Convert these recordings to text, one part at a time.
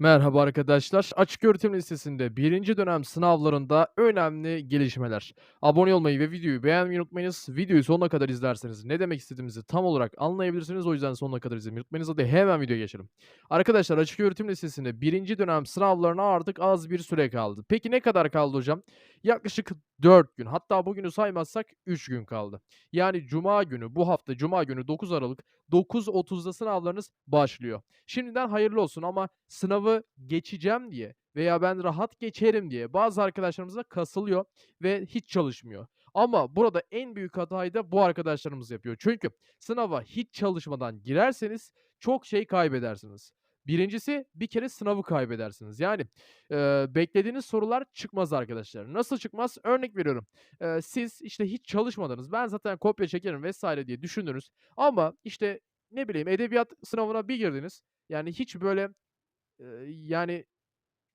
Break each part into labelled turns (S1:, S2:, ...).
S1: Merhaba arkadaşlar. Açık öğretim listesinde birinci dönem sınavlarında önemli gelişmeler. Abone olmayı ve videoyu beğenmeyi unutmayınız. Videoyu sonuna kadar izlerseniz ne demek istediğimizi tam olarak anlayabilirsiniz. O yüzden sonuna kadar izlemeyi unutmayınız. Hadi hemen videoya geçelim. Arkadaşlar açık öğretim listesinde birinci dönem sınavlarına artık az bir süre kaldı. Peki ne kadar kaldı hocam? Yaklaşık 4 gün hatta bugünü saymazsak 3 gün kaldı. Yani cuma günü bu hafta cuma günü 9 Aralık 9.30'da sınavlarınız başlıyor. Şimdiden hayırlı olsun ama sınavı geçeceğim diye veya ben rahat geçerim diye bazı arkadaşlarımız da kasılıyor ve hiç çalışmıyor. Ama burada en büyük hatayı da bu arkadaşlarımız yapıyor. Çünkü sınava hiç çalışmadan girerseniz çok şey kaybedersiniz. Birincisi bir kere sınavı kaybedersiniz. Yani eee, beklediğiniz sorular çıkmaz arkadaşlar. Nasıl çıkmaz? Örnek veriyorum. Eee, siz işte hiç çalışmadınız. Ben zaten kopya çekerim vesaire diye düşündünüz. Ama işte ne bileyim edebiyat sınavına bir girdiniz. Yani hiç böyle eee, yani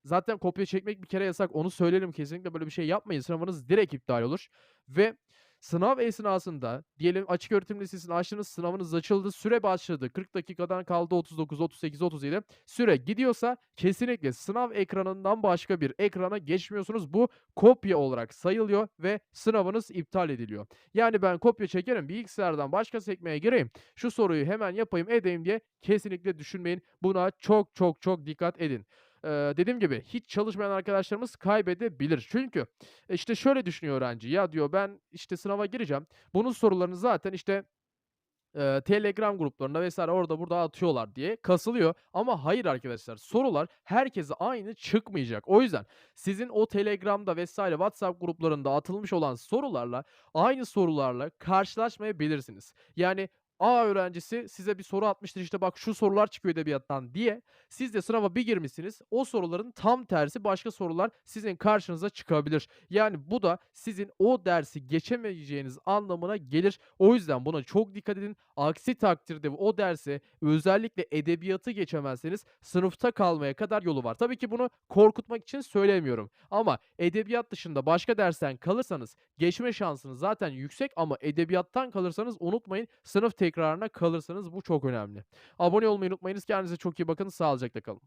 S1: Zaten kopya çekmek bir kere yasak. Onu söylerim kesinlikle böyle bir şey yapmayın. Sınavınız direkt iptal olur ve sınav esnasında diyelim açık öğretim lisesini açtınız, sınavınız açıldı, süre başladı. 40 dakikadan kaldı 39, 38, 37. Süre gidiyorsa kesinlikle sınav ekranından başka bir ekrana geçmiyorsunuz. Bu kopya olarak sayılıyor ve sınavınız iptal ediliyor. Yani ben kopya çekerim, bilgisayardan başka sekmeye gireyim, şu soruyu hemen yapayım, edeyim diye kesinlikle düşünmeyin. Buna çok çok çok dikkat edin. Eee, dediğim gibi hiç çalışmayan arkadaşlarımız kaybedebilir. Çünkü, e, işte, şöyle düşünüyor öğrenci, "Ya," diyor, "ben, işte, sınava gireceğim. Bunun sorularını zaten, işte, Eee, Telegram gruplarında vs. orada burada atıyorlar diye kasılıyor ama hayır arkadaşlar, sorular herkese aynı çıkmayacak. O yüzden sizin o Telegram'da vs. WhatsApp gruplarında atılmış olan sorularla aynı sorularla karşılaşmayabilirsiniz. Yani A öğrencisi size bir soru atmıştır, işte, "Bak şu sorular çıkıyor edebiyattan." diye. Siz de sınava bir girmişsiniz, o soruların tam tersi başka sorular sizin karşınıza çıkabilir. Yani bu da sizin o dersi geçemeyeceğiniz anlamına gelir. O yüzden buna çok dikkat edin. Aksi takdirde o derse özellikle edebiyatı geçemezseniz sınıfta kalmaya kadar yolu var. Tabii ki bunu korkutmak için söylemiyorum ama edebiyat dışında başka dersten kalırsanız geçme şansınız zaten yüksek ama edebiyattan kalırsanız unutmayın sınıf tekrarına kalırsanız bu çok önemli. Abone olmayı unutmayınız. Kendinize çok iyi bakın. Sağlıcakla kalın.